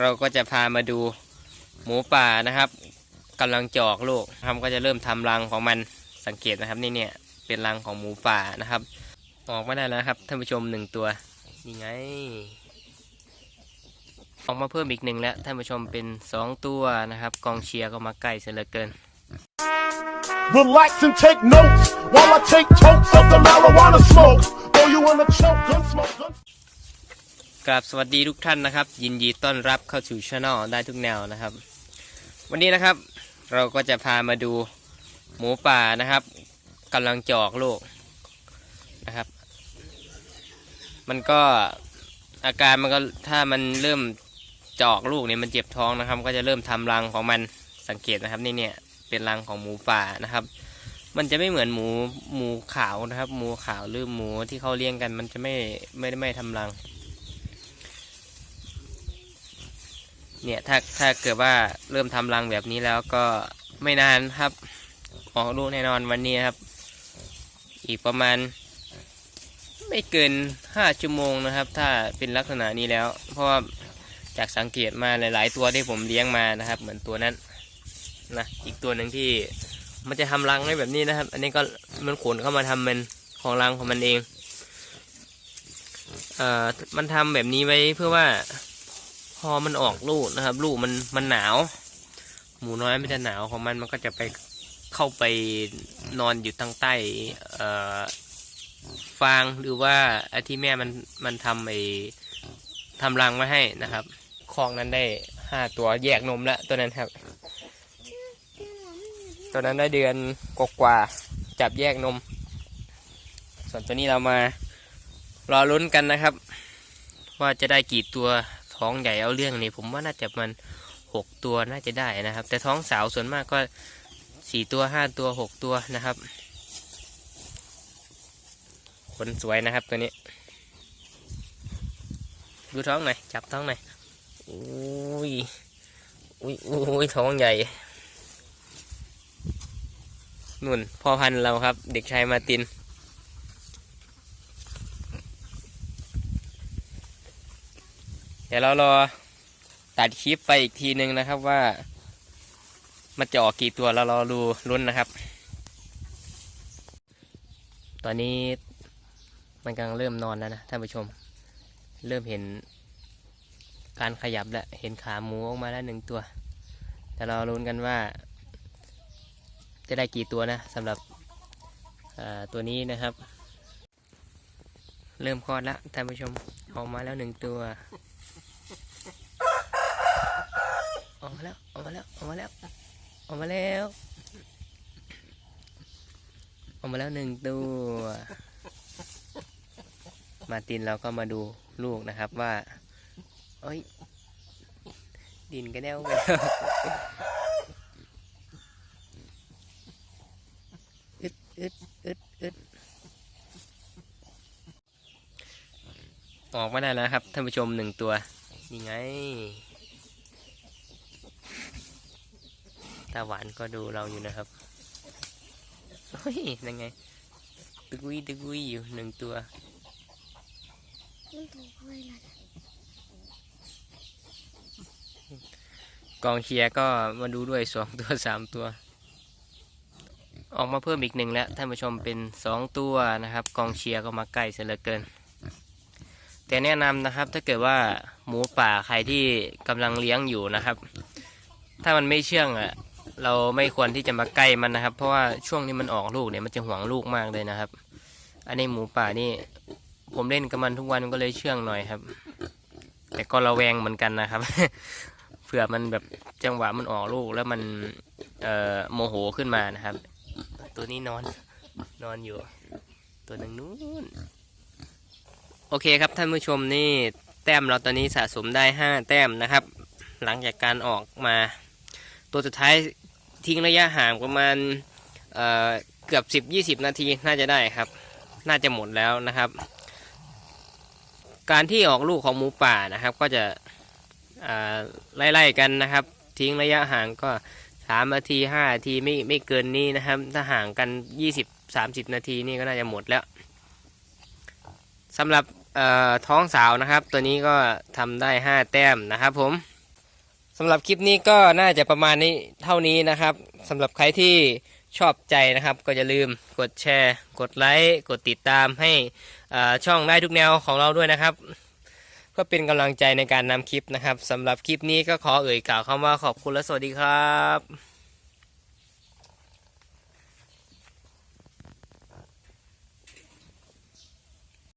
เราก็จะพามาดูหมูป่านะครับกำลังจอกลูกนะครับก็จะเริ่มทำรังของมันสังเกตนะครับนี่เนี่ยเป็นรังของหมูป่านะครับ ออกมาได้แล้วครับท่านผู้ชมหนึ่งตัวนี่ไง ออกมาเพิ่มอีกหนึ่งแล้วท่านผู้ชมเป็นสองตัวนะครับ กองเชียร์ก็มาใกล้เสียเหลือเกิน Relax and take notes while I take totes of the marijuana smoke. Throw you in a choke, gun smoke, gun กราบสวัสดีทุกท่านนะครับ ยินดีต้อนรับเข้าสู่ช่องได้ทุกแนวนะครับ วันนี้นะครับเราก็จะพามาดูหมูป่านะครับกำลังจอกลูกนะครับ มันก็อาการมันก็ถ้ามันเริ่มจอกลูกเนี่ยมันเจ็บท้องนะครับ ก็จะเริ่มทำรังของมันสังเกตนะครับนี่เนี่ยเป็นรังของหมูป่านะครับ มันจะไม่เหมือนหมูหมูขาวนะครับ หมูขาวหรือหมูที่เขาเลี้ยงกัน มันจะไม่ไม่ได้ไม่ทำรัง เนี่ยถ้าถ้าเกิดว่าเริ่มทำรังแบบนี้แล้วก็ไม่นานครับ ออกลูกแน่นอนวันนี้ครับ อีกประมาณ ไม่เกินห้าชั่วโมงนะครับ ถ้าเป็นลักษณะนี้แล้ว เพราะว่าจากสังเกตมาหลาย ๆ ตัวที่ผมเลี้ยงมานะครับ เหมือนตัวนั้นนะอีกตัวหนึ่งที่มันจะทำรังให้แบบนี้นะครับ อันนี้ก็มันขนเข้ามาทำเป็นของรังของมันเองเอ่อมันทำแบบนี้ไว้เพื่อว่า พอมันออกลูกนะครับ ลูกมันมันหนาว หมูน้อยมันจะหนาวของมันมันก็จะไปเข้าไปนอนอยู่ทางใต้ฟางหรือว่าไอ้ที่แม่มันมันทำไอ้ทำรังไว้ให้นะครับคลองนั้นได้ห้าตัวแยกนมแล้วตัวนั้นครับ ตัวนั้นได้เดือนกว่าจับแยกนม ส่วนตัวนี้เรามารอลุ้นกันนะครับ ว่าจะได้กี่ตัว ท้องใหญ่เอาเรื่องนี้ผมว่าน่าจะมันหกตัวน่าจะได้นะครับ แต่ท้องสาวส่วนมากก็สี่ตัวห้าตัวหกตัวนะครับขนสวยนะครับตัวนี้ ดูท้องหน่อยจับท้องหน่อยอุ้ยอุ้ยอุ้ยท้องใหญ่นุ่นพ่อพันธุ์เราครับ เด็กชายมาติน ดี๋ยวเรารอตัดคลิปไปอีกทีหนึ่งนะครับว่า มันจะออกกี่ตัวเรารอดูลุ้นนะครับ ตอนนี้มันกำลังเริ่มนอนแล้วนะท่านผู้ชม เริ่มเห็นการขยับแล้วเห็นขาหมูออกมาแล้วหนึ่งตัว แต่เราลุ้นกันว่า จะได้กี่ตัวนะสำหรับตัวนี้นะครับ เริ่มคลอดแล้วท่านผู้ชมออกมาแล้วหนึ่งตัว ออกมาแล้วออกมาแล้วออกมาแล้วออกมาแล้วออกมาแล้วหนึ่งตัว มาตินเราก็มาดูลูกนะครับว่าเอ้ย ดินกระเด้วไปแล้วอึดอึดอึดอึดออกมาได้แล้วครับท่านผู้ชมหนึ่งตัว นี่ไง ตาหวานก็ดูเราอยู่นะครับเฮ้ยนั่นไงตะกุยตะกุยอยู่หนึ่งตัวกองเชียร์ก็มาดูด้วยสองตัวสามตัว ออกมาเพิ่มอีกหนึ่งแล้วท่านผู้ชมเป็นสองตัวนะครับ กองเชียร์ก็มาใกล้เสียเหลือเกิน แต่แนะนำนะครับถ้าเกิดว่าหมูป่าใครที่กำลังเลี้ยงอยู่นะครับ ถ้ามันไม่เชื่องอะ เราไม่ควรที่จะมาใกล้มันนะครับ เพราะว่าช่วงที่มันออกลูกเนี่ยมันจะห่วงลูกมากเลยนะครับ อันนี้หมูป่านี่ ผมเล่นกับมันทุกวันก็เลยเชื่องหน่อยครับ แต่ก็ระแวงเหมือนกันนะครับ เผื่อมันแบบจังหวะมันออกลูกแล้วมันเอ่อโมโหขึ้นมานะครับ ตัวนี้นอนนอนอยู่ ตัวหนึ่งนู้นโอเคครับท่านผู้ชมนี่แต้มเราตอนนี้สะสมได้ห้าแต้มนะครับ หลังจากการออกมา ตัวสุดท้าย ทิ้งระยะห่างประมาณเเกือบสิบยี่สิบนาทีน่าจะได้ครับ น่าจะหมดแล้วนะครับ การที่ออกลูกของหมูป่านะครับ ก็จะอ่ไล่ๆกันนะครับ ทิ้งระยะห่างก็สามนาทีห้านาทีไม่ไม่เกินนี้นะครับ ถ้าห่างกันยี่สิบสามสิบนาทีนี่ก็น่าจะหมดแล้วสำหรับท้องสาวนะครับ ตัวนี้ก็ทำได้ห้าแต้มนะครับผมำหรับคลิปนี้ก็น่าจะประมาณนี้เท่านี้นะครับสำหรับใครที่ชอบใจนะครับ ก็อย่าลืมกดแชร์ กดไลค์กดติดตามให้ช่องได้ทุกแนวของเราด้วยนะครับเพื่อเป็นกำลังใจในการนำคลิปนะครับสำหรับคลิปนี้ก็ขอเอ่ยกล่าวคำว่าขอบคุณและสวัสดีครับ